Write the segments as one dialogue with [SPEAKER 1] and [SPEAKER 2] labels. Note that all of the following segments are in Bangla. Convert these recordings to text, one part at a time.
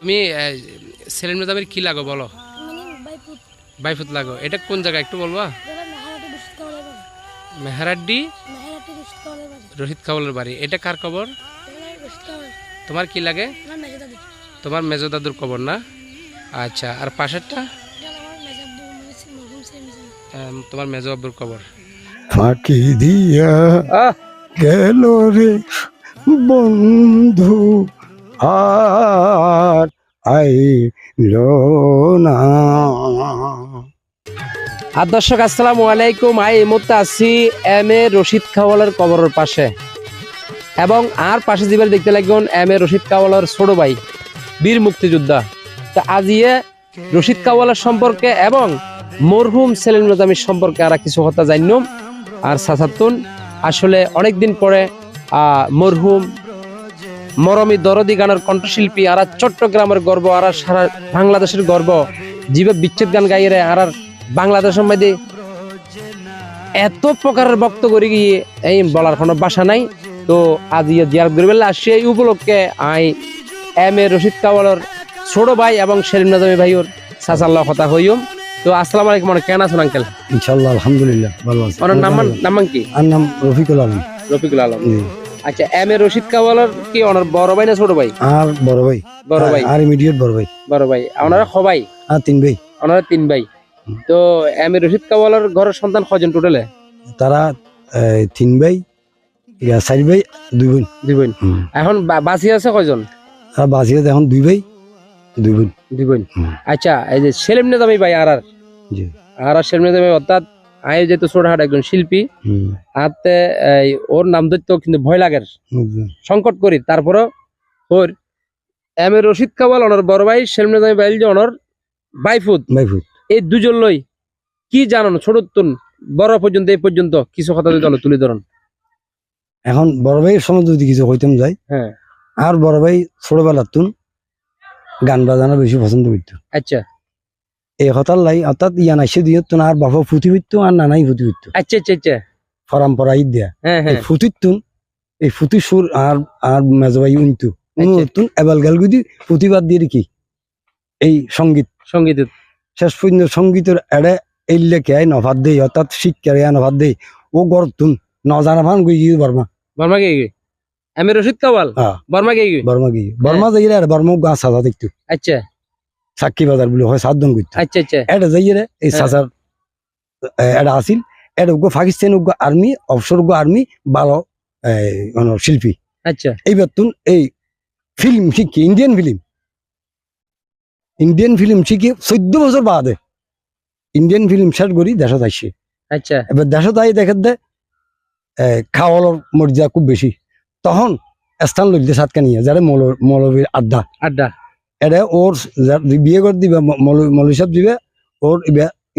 [SPEAKER 1] তুমি সেলিম নিজামের কি লাগো বলো?
[SPEAKER 2] মানে
[SPEAKER 1] বাইফুত লাগো। এটা কোন জায়গা একটু বলবা? মেহারাড্ডি? রোহিত কাওয়ালের বাড়ি। এটা কার
[SPEAKER 2] কাওয়াল
[SPEAKER 1] তোমার কি লাগে? তোমার মেজো দাদুর খবর না? আচ্ছা আর পাশেরটা? তোমার মেজো আব্বুর খবর
[SPEAKER 3] ফাঁকি দিয়া গেল রে বন্ধু। আর আইল না।
[SPEAKER 1] আর দর্শক আসসালামু আলাইকুম। আই এই মুহূর্তে আছি এম এ রশিদ খাওয়ালের কবরের পাশে। এবং আর পাশে যেবার দেখতে লাগবেন এম এ রশিদ কাওয়ালের ছোট ভাই বীর মুক্তিযোদ্ধা। তা আজিয়ে রশিদ কাওয়ালের সম্পর্কে এবং মরহুম সেলিম নজামির সম্পর্কে আর কিছু কথা জানিম আর সাসাতুন আসলে অনেকদিন পরে আহ, মরহুম মরমি দরদি গানের কণ্ঠশিল্পী আর চট্টগ্রামের গর্ব আর সারা বাংলাদেশের গর্ব। জীবে বিচ্ছেদ গান গাইরে আর আর বাংলাদেশের মধ্যে এত প্রকারের বক্ত করে গিয়ে এই বলার কোনো বাসা নাই। তো আজ ইয়ে জিয়ার গরিবেল্লা আসছে এই উপলক্ষে আই এম এ রশিদ কাওয়ালর ছোট ভাই এবং সেলিম নাজামি ভাইওর সাসাল্লাহ কথা হইম তো আসসালামু আলাইকুম অনেক কেন আছেন আঙ্কেল
[SPEAKER 3] ইনশাল্লাহ আলহামদুলিল্লাহ ভালো আছে।
[SPEAKER 1] ওনার নাম নামান কি?
[SPEAKER 3] আর নাম রফিকুল আলম।
[SPEAKER 1] রফিকুল আলম। আচ্ছা এম এ রশিদ কাওয়ালর কি ওনার বড় ভাই না ছোট ভাই?
[SPEAKER 3] আর বড় ভাই।
[SPEAKER 1] বড় ভাই।
[SPEAKER 3] আর ইমিডিয়েট বড় ভাই।
[SPEAKER 1] বড় ভাই। ওনারা সবাই?
[SPEAKER 3] আর তিন ভাই।
[SPEAKER 1] ওনারা তিন ভাই। তো এম এ রশিদ কাওয়ালর ঘরের সন্তান কজন টোটালে
[SPEAKER 3] তারা তিন ভাই চার ভাই দুই বোন।
[SPEAKER 1] দুই বোন। এখন বাঁচি আছে কজন
[SPEAKER 3] আর বাঁচি আছে এখন দুই ভাই দুই বোন।
[SPEAKER 1] দুই বোন। আচ্ছা এই যে সেলিম নেজামি ভাই আর আর আর সেলিম নেজামি অর্থাৎ আয় যেহেতু ছোটহাট একজন শিল্পী। হাতে ওর নাম ধরতেও কিন্তু ভয় লাগে। সংকট করি। তারপরও ওর এম এ রশিদ কাওয়াল ওনার বড় ভাই সেলিম নেজামি ভাই যে ওনার বাইফুত।
[SPEAKER 3] ভাই
[SPEAKER 1] এই দুজন লই কি জানান? ছোট বড় পর্যন্ত এই পর্যন্ত কিছু কথা যদি তুলে ধরুন।
[SPEAKER 3] এখন বড় ভাইয়ের সময় যদি কিছু হইতাম যাই
[SPEAKER 1] হ্যাঁ।
[SPEAKER 3] আর বড় ভাই ছোটবেলার তুন গান বাজানো বেশি পছন্দ করতো।
[SPEAKER 1] আচ্ছা।
[SPEAKER 3] এই হতার লাই অর্থাৎ ইয়া নাইসে দিয়ে তো আর বাবা ফুটি হইতো আর নানাই ফুটি হইতো
[SPEAKER 1] আচ্ছা আচ্ছা আচ্ছা।
[SPEAKER 3] পরম্পরা ঈদ দেয়া।
[SPEAKER 1] হ্যাঁ
[SPEAKER 3] এই
[SPEAKER 1] হ্যাঁ
[SPEAKER 3] এই ফুটি সুর আর আর মেজবাই উনতু।
[SPEAKER 1] আচ্ছা।
[SPEAKER 3] তুন এবাল গাল গুদি প্রতিবাদ দিয়ে কি? এই সংগীত
[SPEAKER 1] সংগীত
[SPEAKER 3] শেষ পর্যন্ত সঙ্গীতের এড়ে এই লেখে নভাত দেই অর্থাৎ শিক্ষার ইয়া নভাত দেই। ও গর তুন নজানা ফান গই বর্মা।
[SPEAKER 1] বর্মা গে এম রশিদ কাওয়াল।
[SPEAKER 3] হ্যাঁ।
[SPEAKER 1] বর্মা গে
[SPEAKER 3] বর্মা গিয়ে। বর্মা যাই আর বর্মা গা সাজা দেখতো।
[SPEAKER 1] আচ্ছা।
[SPEAKER 3] সাক্ষী বাজার বলে হয় সাত দিন করতো
[SPEAKER 1] আচ্ছা আচ্ছা।
[SPEAKER 3] এটা যাইয়ে রে এই
[SPEAKER 1] হ্যাঁ।
[SPEAKER 3] সাজার এটা আসিল। এটা উগ্র পাকিস্তান উগ্র আর্মি অফসর উগ্র আর্মি এই, মানে শিল্পী।
[SPEAKER 1] আচ্ছা।
[SPEAKER 3] এইবার তুন এই ফিল্ম শিখি ইন্ডিয়ান ফিল্ম। ইন্ডিয়ান ফিল্ম শিখি চোদ্দ বছর বাদে। ইন্ডিয়ান ফিল্ম শেষ করি দেশত আসছে
[SPEAKER 1] আচ্ছা।
[SPEAKER 3] এবার দেশত আই দেখে দে খাওয়ানোর মর্যাদা খুব বেশি। তখন স্থান লইতে সাতকা নিয়ে যারা মৌল মৌলবীর আড্ডা।
[SPEAKER 1] আড্ডা।
[SPEAKER 3] এটা ওর বিয়ে করে দিবে মৌলবী সাহেব দিবে ওর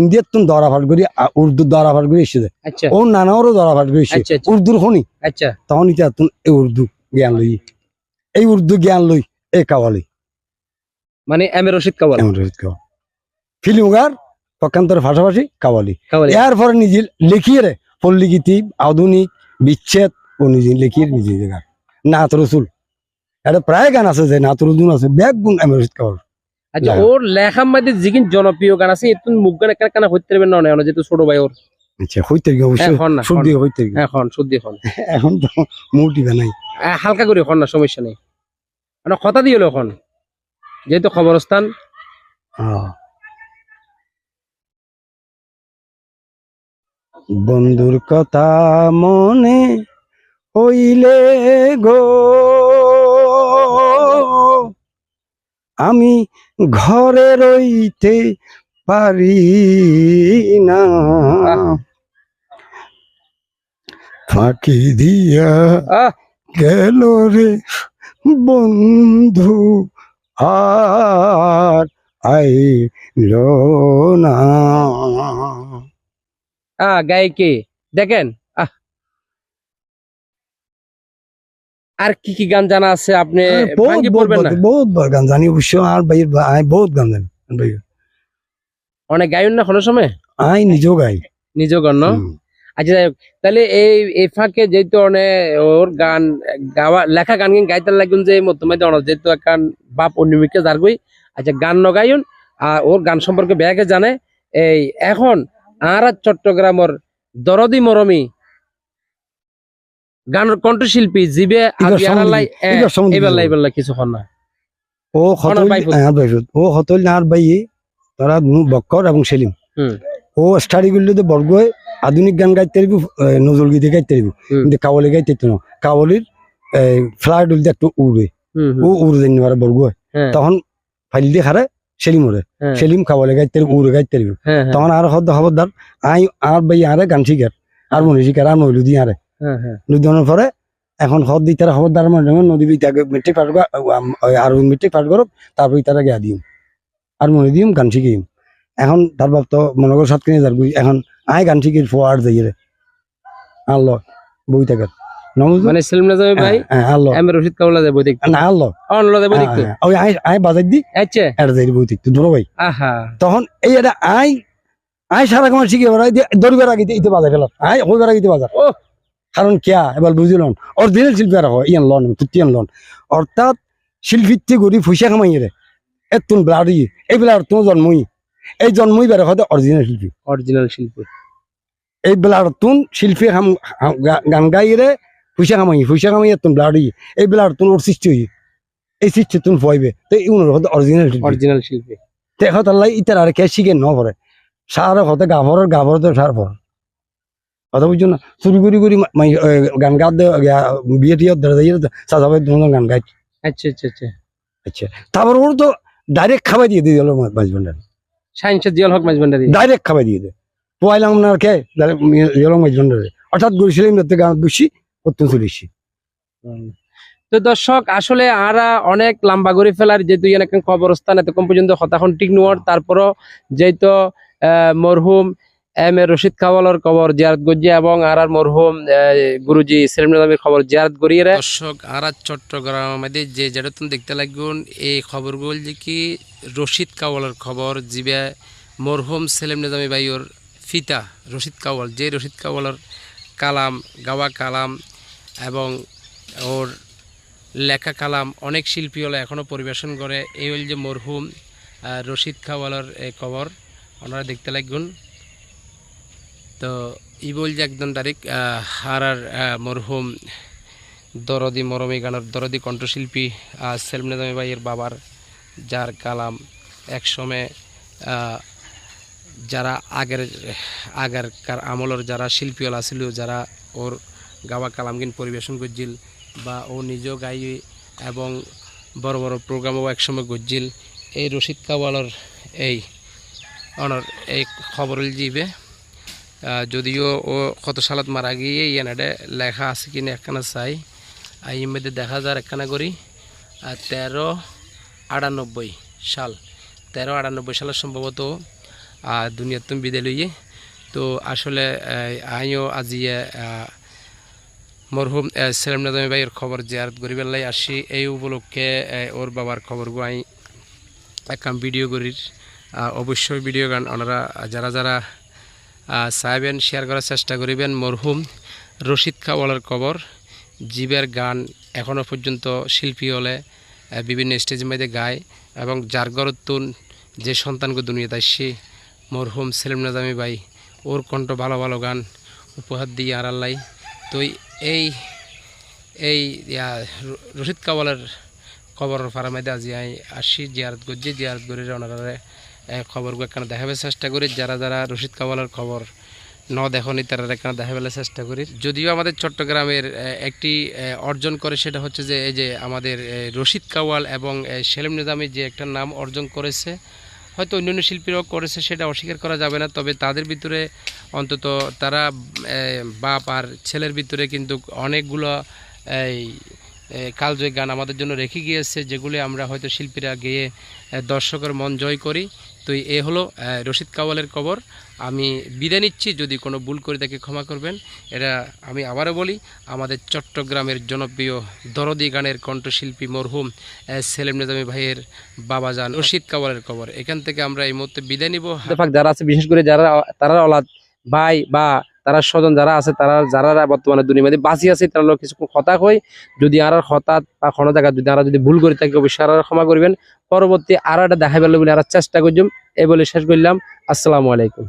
[SPEAKER 3] ইন্ডিয়ার তুন দরা ফাট করি উর্দুর দরা ফাট করে এসেছে।
[SPEAKER 1] আচ্ছা।
[SPEAKER 3] ওর নানাওরও দরা ফাট করে
[SPEAKER 1] আচ্ছা আচ্ছা।
[SPEAKER 3] উর্দুর খনি।
[SPEAKER 1] আচ্ছা।
[SPEAKER 3] তখন ইটা তুন এই উর্দু জ্ঞান লই। এই উর্দু জ্ঞান লই এই কাওয়ালি।
[SPEAKER 1] মানে এম রশিদ কাওয়াল।
[SPEAKER 3] এমন রোহিত কাওয়া ফিল্ম গার পক্ষান্তরের পাশাপাশি কাওয়ালি।
[SPEAKER 1] কাওয়াল।
[SPEAKER 3] এর পরে নিজে লিখিয়ে রে পল্লীগীতি আধুনিক বিচ্ছেদ ও নিজে লিখিয়ে নিজে গান নাত রসুল। এটা প্রায় গান আছে যে নাত আছে ব্যাগ গুণ কাওয়াল
[SPEAKER 1] আচ্ছা ওর লেখার মধ্যে জনপ্রিয় গান আছে এতুন মুখ গান একটা কেন হইতে পারবেন না অনেক যেহেতু ছোট ভাই ওর।
[SPEAKER 3] আচ্ছা হইতে গিয়ে অবশ্যই
[SPEAKER 1] এখন না
[SPEAKER 3] সর্দি হইতে গিয়ে।
[SPEAKER 1] এখন শুদ্ধি এখন।
[SPEAKER 3] এখন তো মোটিভে নাই।
[SPEAKER 1] হালকা করে এখন না সমস্যা নেই। মানে কথা দিয়ে হলো এখন যেহেতু খবরস্থান।
[SPEAKER 3] বন্ধুর কথা মনে হইলে গো। আমি ঘরে রইতে পারি না। ফাঁকি দিয়া
[SPEAKER 1] আহ।
[SPEAKER 3] গেল রে বন্ধু আর আইল না।
[SPEAKER 1] গায়কে দেখেন আর কি কি গান জানা আছে আপনি?
[SPEAKER 3] বহুত
[SPEAKER 1] ভাঙ্গি পড়বেন না।
[SPEAKER 3] বহুত বহুত গান জানি অবশ্য আর ভাইয়ের ভা- আই বহুত গান জানি ভাই।
[SPEAKER 1] অনেক গায়ন না কোনো সময়?
[SPEAKER 3] আই নিজেও গাই।
[SPEAKER 1] নিজেও গান ন?
[SPEAKER 4] আচ্ছা তাহলে এই এই ফাঁকে যেহেতু অনেক ওর গান গাওয়া লেখা গান গান গাইতে লাগুন যে মধ্যমে অনেক যেহেতু বাপ অন্যমিকে যার গই আচ্ছা গান নগাইন আর ওর গান সম্পর্কে ব্যাগে জানে। এই এখন আর চট্টগ্রামের দরদি মরমি গানের কণ্ঠশিল্পী জিবে
[SPEAKER 3] কিছু
[SPEAKER 4] না
[SPEAKER 3] ও। ও হতল নাহার ভাই তারা বক্কর এবং সেলিম। ও স্টাডি করলে বর্গ হয়ে আধুনিক গান গাইতে পারবি নজরুল গীতে গাইতে পারবি। কিন্তু কাওয়ালি গাইতে না কাওয়ালির ফ্লাইট উলতে একটু উড়বে ও উড়ে জানি পারে বর্গ হ্যাঁ তখন ফাইল দিয়ে খারে সেলিম ওরে সেলিম কাওয়ালি গাইতে পারবি উড়ে গাইতে পারবি তখন আর হদ্দ খবরদার আই আর ভাই আরে গান শিকার আর মনে শিকার আর নইলু দিয়ে আরে
[SPEAKER 4] হ্যাঁ হ্যাঁ।
[SPEAKER 3] পরে এখন হদ দিই তারা খবরদার মানে নদী বিদ্যাকে মেট্রিক পাঠ করা আর মেট্রিক পাঠ করো তারপরে তারা গিয়া দিম। আর মনে দিম গান শিখিম। এখন তার বাপ তো মনে করো সাত কিনে যার এখন আয় গান শিখির ফোয়ার যাই রে। আল্লো বই থাকে।
[SPEAKER 4] মানে সেলিম নাজামি ভাই?
[SPEAKER 3] হ্যাঁ আল্লো
[SPEAKER 4] আমি রশিদ কাবলা যাব দেখতে?
[SPEAKER 3] না আল্লো
[SPEAKER 4] অন্য যাব দেখতে।
[SPEAKER 3] ওই আয় আয় বাজার দি।
[SPEAKER 4] আচ্ছা।
[SPEAKER 3] এটা যাই বই দেখতে। ভাই।
[SPEAKER 4] আহা।
[SPEAKER 3] তখন এই এটা আয় আয় সারা কামার শিখে বেড়াই দিয়ে দরিবার আগে ইতে বাজার ফেলার। আয় হইবার আগে ইতে বাজার।
[SPEAKER 4] ওহ।
[SPEAKER 3] কারণ কিয়া? এবার বুঝিলন অরিজিনাল শিল্পী আর হয় ইয়ান লন তুতিয়ান লন অর্থাৎ শিল্পীতে গড়ি পয়সা কামাই রে এতুন ব্লাডি এই তুমি জন্মই। এই জন্মই বেড়ে হয় অরিজিনাল শিল্পী।
[SPEAKER 4] অরিজিনাল শিল্পী।
[SPEAKER 3] এই বেলার তুন শিল্পী গান গাই রে পয়সা কামাই পয়সা কামাই এতুন ব্লাডি। এই বেলার তুন ওর সৃষ্টি হই এই সৃষ্টি তুন ফয়বে তো এই উনার হতে অরিজিনাল শিল্পী।
[SPEAKER 4] অরিজিনাল শিল্পী।
[SPEAKER 3] দেখা তাল্লাই ইতার আর কে শিখে ন পরে সার হতে গাভরের গাভর তো সার পর কথা বুঝছ না চুরি করি করি গান গাত বিয়ে টিয়ে ধরে দিয়ে গান গাই
[SPEAKER 4] আচ্ছা আচ্ছা আচ্ছা।
[SPEAKER 3] আচ্ছা। তারপর ওর তো ডাইরেক্ট খাবার দিয়ে দিয়ে দিল মাছ ভান্ডার।
[SPEAKER 4] সায়েন্সের জিয়াল হক মাঝ ভান্ডারি।
[SPEAKER 3] ডাইরেক্ট খাবার দিয়ে দে পোয়াইলাম না আর কে? দিল মাছ ভান্ডারে। অর্থাৎ গড়িছিলাম যাতে গান বেশি করতে চলিছি
[SPEAKER 4] তো দর্শক আসলে আরা অনেক লম্বা করে ফেলার যেহেতু একটা কবরস্থান এতক্ষণ পর্যন্ত হতাখন ঠিক নোয়ার তারপরও যেহেতু আহ, মরহুম এম এ রশিদ খাওয়ালর কবর জিয়ারত গজিয়া এবং আর আর মরহুম গুরুজি সেলিম নামের খবর জিয়ারত গড়িয়ে দর্শক আর চট্টগ্রাম আমাদের যে যেটা তুমি দেখতে লাগুন, এই খবরগুলো যে কি রশিদ কাওয়ালের খবর, জিবে মরহুম সেলিম নিজামী ভাইয়ের ফিতা রশিদ কাওয়াল, যে রশিদ কাওয়ালের কালাম, গাওয়া কালাম এবং ওর লেখা কালাম অনেক শিল্পী হলে এখনও পরিবেশন করে, এই হল যে মরহুম রশিদ খাওয়ালের এই কবর। ওনারা দেখতে লাগুন। তো ই বল যে একদম আর আহ, মরহুম দরদি মরমী গানের দরদি কণ্ঠশিল্পী সেলিম নিজামী ভাইয়ের বাবার যার কালাম একসময় যারা আগের আগের কার আমলের যারা শিল্পীল আছিল যারা ওর গাওয়া কালামগিন পরিবেশন করছিল বা ও নিজেও গাই এবং বড় বড় প্রোগ্রামও একসময় গজ্জিল এই রশিদ কাওয়ালর এই অনর এই খবর জিবে যদিও ও কত সালত মারা গিয়ে ইয়ানাডে লেখা আছে কিনা একখানা চাই। আর এর মধ্যে দেখা যায় একখানা করি। আর তেরো আটানব্বই সাল। তেরো আটানব্বই সালের সম্ভবত দুনিয়ার তুমি লইয়ে। তো আসলে আইও আহ, মরহুম সেলিম নাজামি ভাইয়ের খবর জিয়ারত গরিবের লাই। আসি এই উপলক্ষে ওর বাবার খবর আই একখান ভিডিও করির। অবশ্যই ভিডিও গান ওনারা যারা যারা আহ, চাইবেন শেয়ার করার চেষ্টা করিবেন। মরহুম রশিদ খাওয়ালের কবর। জীবের গান এখনও পর্যন্ত শিল্পী হলে বিভিন্ন স্টেজের মধ্যে গায় এবং যার গরতুন যে সন্তানকে দুনিয়াতে আসছে মরহুম সেলিম নাজামি ভাই ওর কণ্ঠ ভালো ভালো গান উপহার দিয়ে আড়াল্লাই তো এই এই রশিদ কাওয়ালের খবর ফারামাইদে আজি আই আসি জিয়ারত করছি জিয়ারত করে ওনারা খবরগুলো এখানে দেখাবার চেষ্টা করি। যারা যারা রশিদ কাওয়ালের খবর ন দেখনি, তারা এখানে দেখাবার চেষ্টা করি। যদিও আমাদের চট্টগ্রামের একটি অর্জন করে সেটা হচ্ছে যে, এই যে আমাদের রশিদ কাওয়াল এবং সেলিম নিজামী যে একটা নাম অর্জন করেছে, হয়তো অন্যান্য শিল্পীরাও করেছে, সেটা অস্বীকার করা যাবে না। তবে তাদের ভিতরে অন্তত তারা বাপ আর ছেলের ভিতরে কিন্তু অনেকগুলো, এই কালজয় গান আমাদের জন্য রেখে গিয়েছে, যেগুলি আমরা হয়তো শিল্পীরা গেয়ে দর্শকের মন জয় করি। তো এ হলো রশিদ কাওয়ালের কবর। আমি বিদায় নিচ্ছি, যদি কোনো ভুল করে তাকে ক্ষমা করবেন। এটা আমি আবারও বলি, আমাদের চট্টগ্রামের জনপ্রিয় দরদি গানের কণ্ঠশিল্পী মরহুম সেলিম ভাইয়ের ভাইয়ের বাবাজান রশিদ কাওয়ালের কবর। এখান থেকে আমরা এই মুহূর্তে বিদায় নিব। যারা আছে, বিশেষ করে যারা, তারা অলাদ ভাই বা
[SPEAKER 1] তারা স্বজন যারা আছে, তারা যারা বর্তমানে দুর্নীতি বাঁচিয়ে বাঁচি আছে, তারা কিছু কথা কই যদি আর হঠাৎ বা কোনো জায়গায় যদি আর যদি ভুল করে থাকে, অবশ্যই আর ক্ষমা করবেন। পরবর্তী আর একটা দেখা পেল বলে আর চেষ্টা করছিলাম এই বলে শেষ করলাম। আসসালামু আলাইকুম।